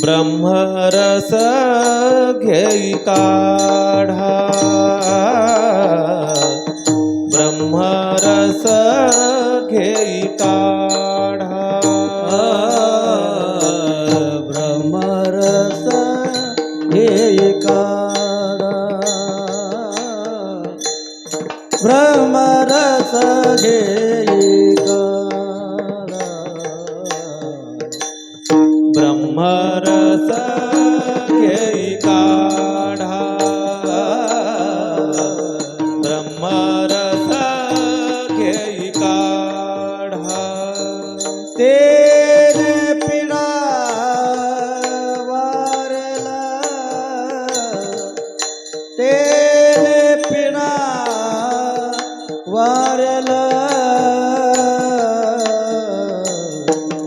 ब्रह्मरस घेई काढा. ब्रह्मरस घेई काढा. ब्रह्मरस घेई काढा. ब्रह्मरस घे काढा तेने पिढा वारला तेने पिढा वारला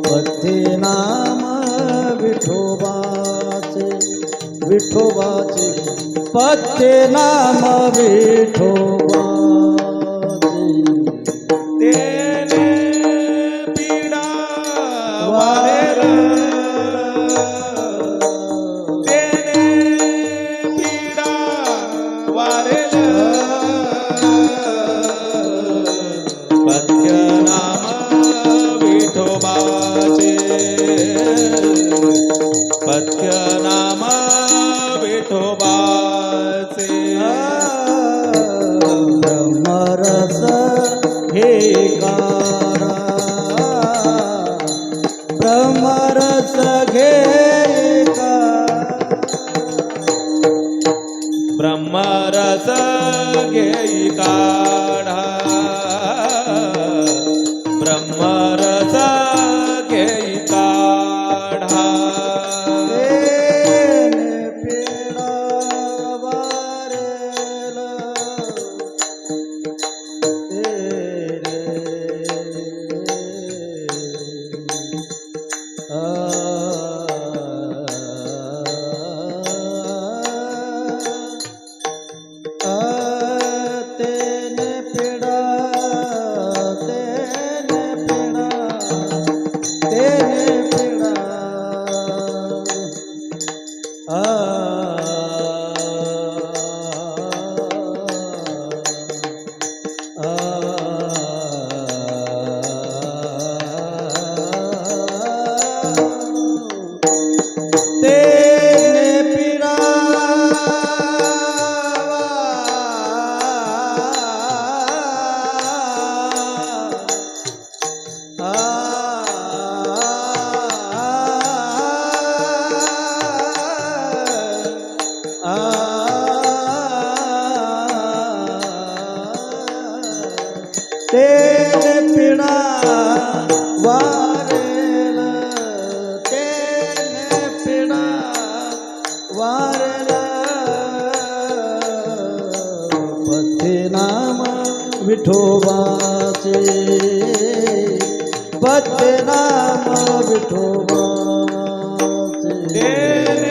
पथे नाम विठोबाचे विठोबाचे. पथे नाम विठोबाचे घेई काढा. ब्रह्मरस घेई काढा. पेडा तेने पिणा वारेल तेने पिडा वारेल. पथे नाम विठोबाचे. पथे विठोबाचे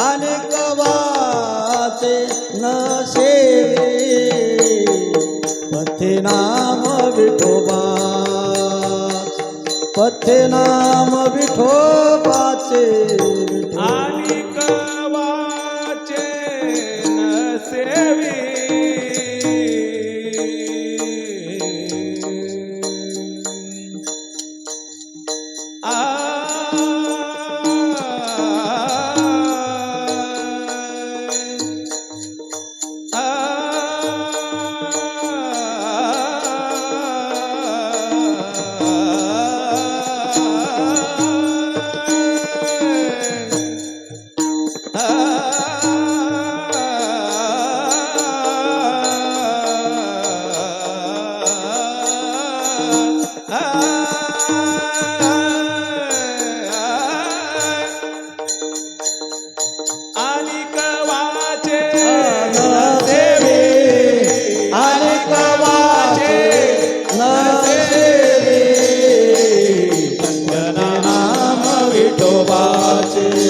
अनेकवाचे वाचे न सेवी पथे नाम विठोबा पथे नाम विठोबाचे अनेकवाचे नसेवी नाम विठोबाचे पथे नाम